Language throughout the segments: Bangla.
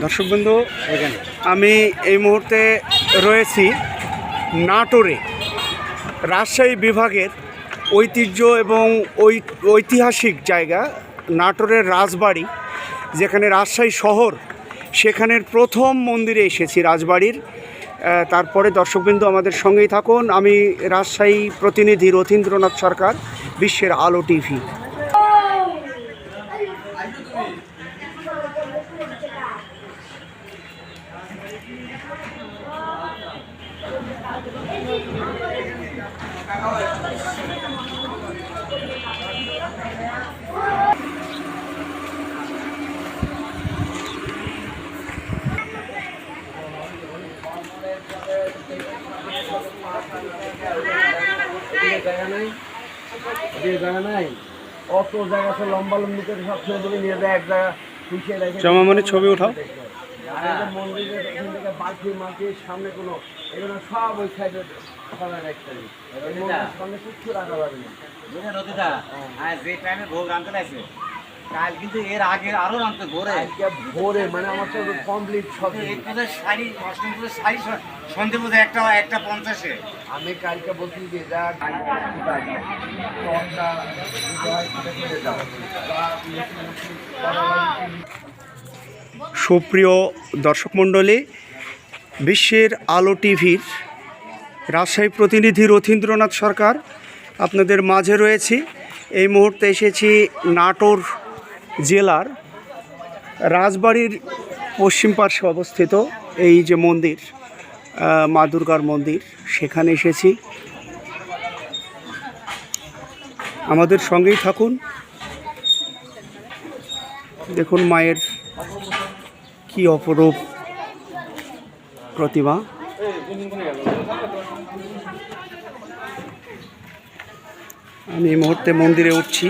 দর্শক বন্ধু, আমি এই মুহূর্তে রয়েছি নাটোরে। রাজশাহী বিভাগের ঐতিহ্য এবং ঐ- ঐতিহাসিক জায়গা, নাটোরের রাজবাড়ি, যেখানে রাজশাহী শহর, সেখানের প্রথম মন্দিরে এসেছি রাজবাড়ির। তারপরে দর্শকবৃন্দ আমাদের সঙ্গেই থাকুন। আমি রাজশাহী প্রতিনিধি রথীন্দ্রনাথ সরকার, বিশ্বের আলো টিভি। জায়গা নাই? যে জায়গা নাই? অত জায়গা সব লম্বা লম্বি করে সব ছেলে তুলে নিয়ে যায় এক জায়গা পিছিয়ে রেখে জমামনি ছবি ওঠাও আমাদের মন্দিরের এখান থেকে বাকি মাটির সামনে কোনো এগুলো সব ওই সাইডে ফেলা রাখতে হবে এই সামনে কিচ্ছু রাখা যাবে না। বুঝলেন রতিদা হ্যাঁ। যে টাইমে ভোগ রাঁধতে লাগছে কাল কিন্তু এর আগে আরও রাঁধতে ভোরে। ভোরে মানে আমার তো কমপ্লিট সব এই পুজো শাড়ি অষ্টম শাড়ি সন্ধে পুজো একটা একটা পঞ্চাশে। আমি কালকে বলছি যে যা সুপ্রিয় দর্শক মণ্ডলী বিশ্বের আলো টিভির রাজশাহী প্রতিনিধি রথীন্দ্রনাথ সরকার আপনাদের মাঝে রয়েছি। এই মুহূর্তে এসেছি নাটোর জেলার রাজবাড়ির পশ্চিম পার্শ্বে অবস্থিত এই যে মন্দির মা দুর্গার মন্দির, সেখানে এসেছি। আমাদের সঙ্গেই থাকুন। দেখুন মায়ের কি অপরূপ প্রতিমা। আমি এই মুহূর্তে মন্দিরে উঠছি।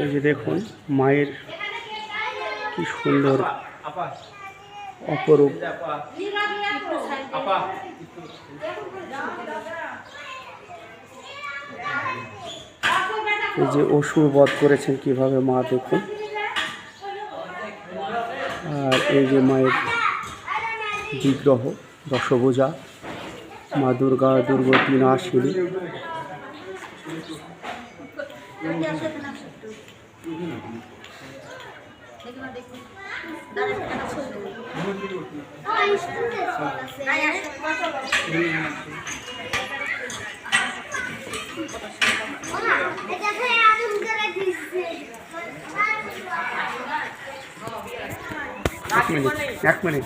এই যে দেখুন মায়ের কি সুন্দর অপরূপ। এই যে অসুর বধ করেছেন কীভাবে মা দেখুন। আর এই যে মায়ের বিগ্রহ দশভূজা মা দুর্গা দুর্গতী নাশিনী এক মিনিট এক মিনিট।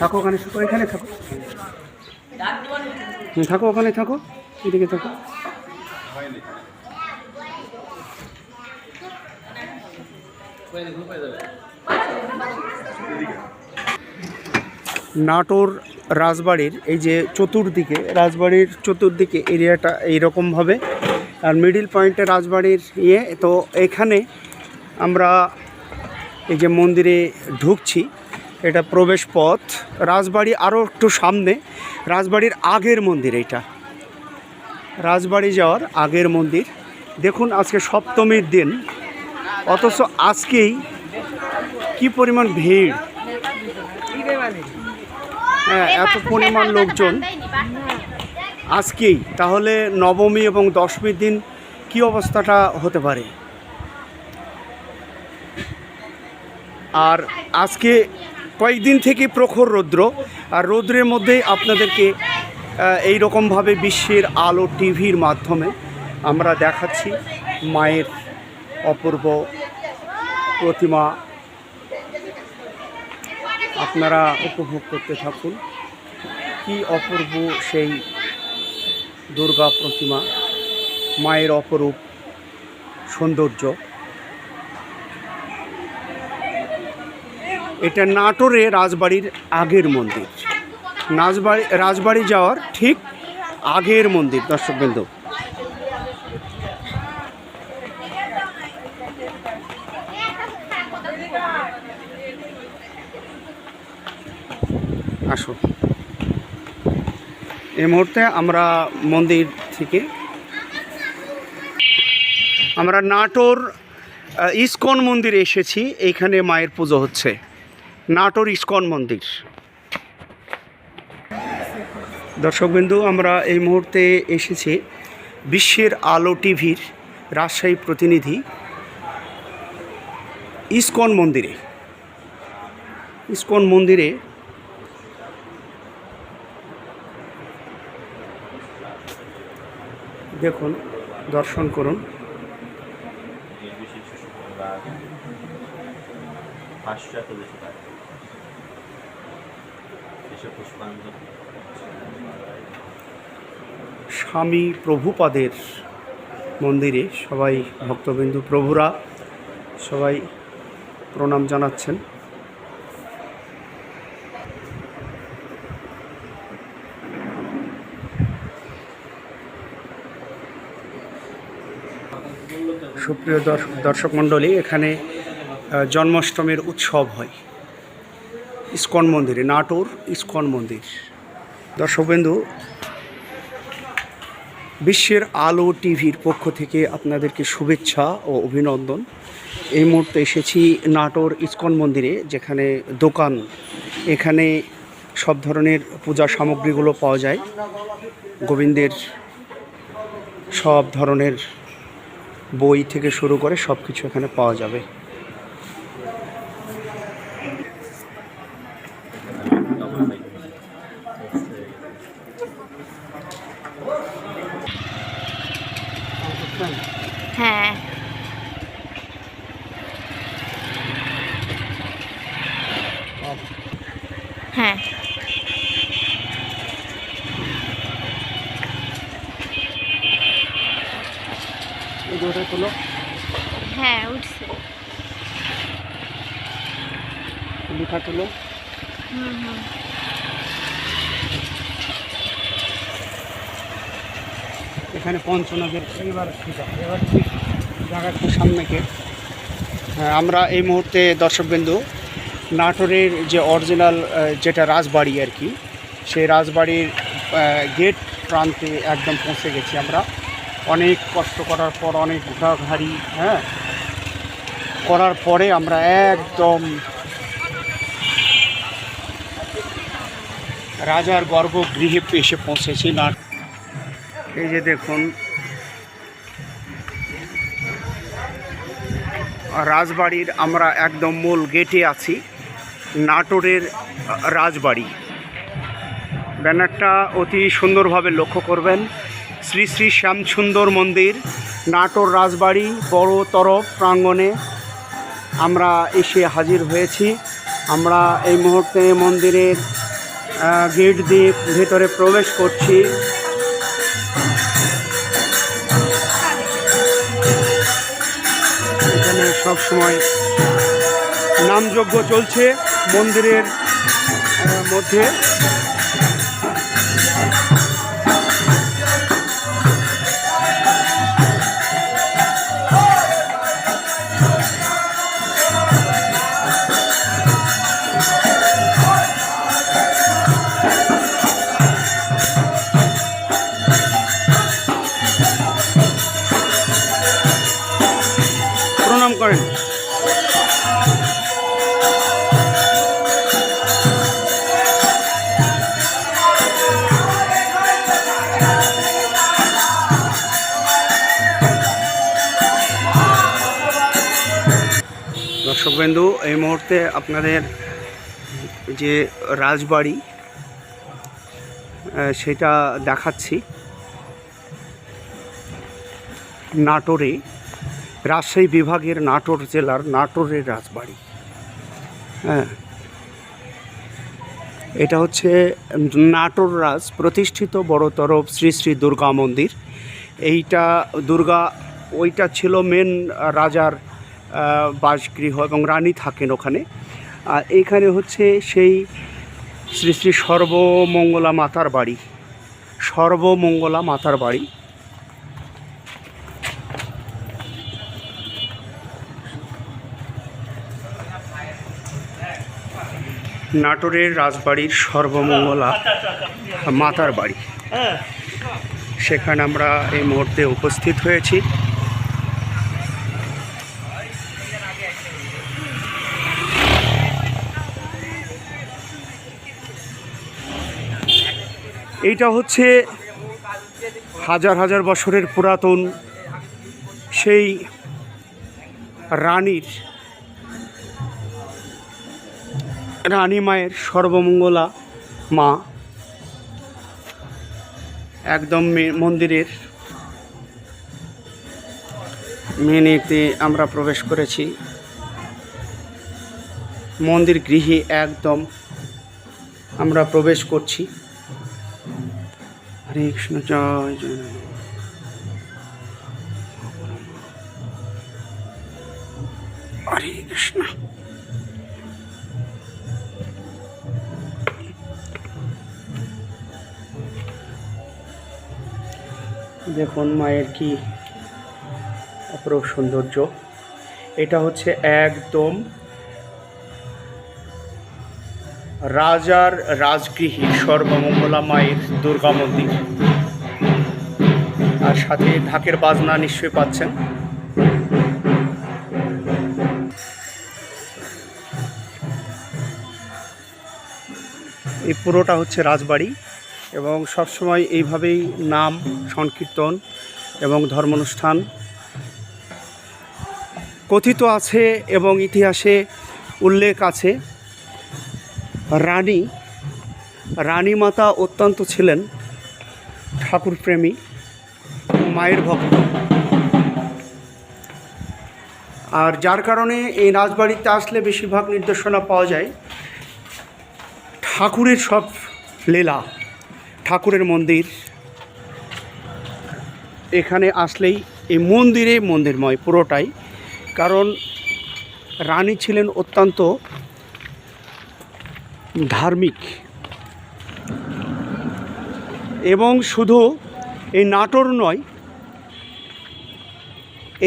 থাকো ওখানে থাকো এখানে থাকো। থাকো ওখানে থাকো। এদিকে থাকো। নাটোর রাজবাড়ির এই যে চতুর্দিকে, রাজবাড়ির চতুর্দিকে এরিয়াটা এইরকমভাবে আর মিডিল পয়েন্টে রাজবাড়ির ইয়ে তো এখানে আমরা এই যে মন্দিরে ঢুকছি, এটা প্রবেশ পথ। রাজবাড়ি আরও একটু সামনে, রাজবাড়ির আগের মন্দির এটা রাজবাড়ি যাওয়ার আগের মন্দির। দেখুন আজকে সপ্তমীর দিন, অথচ আজকেই কি পরিমাণ ভিড়। এত পরিমাণ লোকজন। আজকেই তাহলে নবমী এবং দশমীর দিন কি অবস্থাটা হতে পারে? আর আজকে কয়েকদিন থেকে প্রখর রৌদ্র আর রৌদ্রের মধ্যেই আপনাদেরকে এই রকমভাবে বিশ্বের আলো টিভির মাধ্যমে আমরা দেখাচ্ছি মায়ের অপূর্ব প্রতিমা আপনারা উপভোগ করতে থাকুন। কি অপূর্ব সেই দুর্গা প্রতিমা, মায়ের অপরূপ সৌন্দর্য। এটা নাটোরে রাজবাড়ির আগের মন্দির। রাজবাড়ি রাজবাড়ি যাওয়ার ঠিক আগের মন্দির, দর্শকবৃন্দ। আসো। এই মুহূর্তে আমরা মন্দির থেকে আমরা নাটোর ইস্কন মন্দিরে এসেছি। এইখানে মায়ের পুজো হচ্ছে। নাটোর ইস্কন মন্দির। দর্শকবিন্দু, আমরা এই মুহূর্তে এসেছি বিশ্বের আলো টিভির রাজশাহী প্রতিনিধি ইস্কন মন্দিরে। ইস্কন মন্দিরে দেখুন দর্শন করুন। স্বামী প্রভুপাদের মন্দিরে সবাই ভক্তবিন্দু প্রভুরা সবাই প্রণাম জানাচ্ছেন। সুপ্রিয় দর্শক মণ্ডলী, এখানে জন্মাষ্টমীর উৎসব হয়। ইস্কন মন্দিরে, নাটোর ইস্কন মন্দির। দর্শকবিন্দু, বিশ্বের আলো টিভির পক্ষ থেকে আপনাদেরকে শুভেচ্ছা ও অভিনন্দন। এই মুহূর্তে এসেছি নাটোর ইস্কন মন্দিরে, যেখানে দোকান, এখানে সব ধরনের পূজা সামগ্রীগুলো পাওয়া যায়। গোবিন্দের সব ধরনের বই থেকে শুরু করে সব কিছু এখানে পাওয়া যাবে হ্যাঁ হ্যাঁ দুটো তোলো হ্যাঁ উঠছে। লিখা তোলো হুম হুম। এখানে পঞ্চনদের এবার এবার ঠিক জায়গাটা সামনেকে। হ্যাঁ, আমরা এই মুহূর্তে দর্শকবিন্দু নাটোরের যে অরিজিনাল যেটা রাজবাড়ি আর কি সেই রাজবাড়ির গেট প্রান্তে একদম পৌঁছে গেছি আমরা। অনেক কষ্ট করার পর, অনেক ঘোরাঘাড়ি হ্যাঁ? করার পরে আমরা একদম রাজার গর্ভগৃহে এসে পৌঁছেছি না এই যে দেখুন, রাজবাড়ির আমরা একদম মূল গেটে আছি, নাটোরের রাজবাড়ি। ব্যানারটা অতি সুন্দরভাবে লক্ষ্য করবেন। শ্রী শ্রী শ্যামসুন্দর মন্দির, নাটোর রাজবাড়ি, বড় তরফ প্রাঙ্গণে আমরা এসে হাজির হয়েছি। আমরা এই মুহূর্তে মন্দিরের গেট দিয়ে ভেতরে প্রবেশ করছি। এখানে সব সময় নামযজ্ঞ চলছে মন্দিরের মধ্যে। দর্শকবন্ধু এই মুহূর্তে আপনাদের যে রাজবাড়ি সেটা দেখাচ্ছি। নাটোরে, রাজশাহী বিভাগের নাটোর জেলার নাটোরের রাজবাড়ি। হ্যাঁ। এটা হচ্ছে নাটোর রাজ, প্রতিষ্ঠিত বড় তরফ শ্রী শ্রী দুর্গা মন্দির। এইটা দুর্গা, ওইটা ছিল মেন রাজার বাসগৃহ এবং রানী থাকেন ওখানে। আর এখানে হচ্ছে সেই শ্রী শ্রী সর্বমঙ্গলা মাতার বাড়ি। সর্বমঙ্গলা মাতার বাড়ি। নাটোরের রাজবাড়ির সর্বমঙ্গলা মাতার বাড়ি। হ্যাঁ। সেখানে আমরা এই মুহূর্তে উপস্থিত হয়েছি। এইটা হচ্ছে হাজার হাজার বছরের পুরাতন সেই রানীর, রানী মায়ের সর্বমঙ্গলা মা একদম মন্দিরের মেনেতে আমরা প্রবেশ করেছি। মন্দির গৃহে একদম আমরা প্রবেশ করছি। হরে কৃষ্ণ জয় জয়। হরে কৃষ্ণ। দেখুন মায়ের কি অপরূপ সৌন্দর্য। এটা হচ্ছে একদম রাজার রাজগৃহী সর্বমঙ্গলা মায়ের দুর্গা মন্দির। আর সাথে ঢাকের বাজনা নিশ্চয়ই পাচ্ছেন। এই পুরোটা হচ্ছে রাজবাড়ি এবং সবসময় এইভাবেই নাম, সংকীর্তন এবং ধর্মানুষ্ঠান কথিত আছে এবং ইতিহাসে উল্লেখ আছে। রানী রানী মাতা অত্যন্ত ছিলেন ঠাকুরপ্রেমী, মায়ের ভক্ত। আর যার কারণে এই রাজবাড়িতে আসলে বেশিরভাগ নির্দেশনা পাওয়া যায়, ঠাকুরের সব লীলা, ঠাকুরের মন্দির। এখানে আসলেই এই মন্দিরে মন্দিরময় পুরোটাই, কারণ রানী ছিলেন অত্যন্ত ধার্মিক। এবং শুধু এই নাটোর নয়,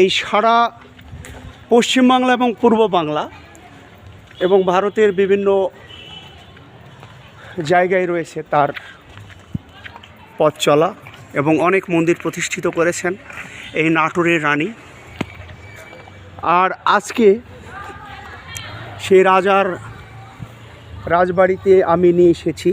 এই সারা পশ্চিমবাংলা এবং পূর্ব বাংলা এবং ভারতের বিভিন্ন জায়গায় রয়েছে তার পথ চলা এবং অনেক মন্দির প্রতিষ্ঠিত করেছেন এই নাটোরের রানী। আর আজকে সেই রাজার রাজবাড়িতে আমি নিয়ে এসেছি।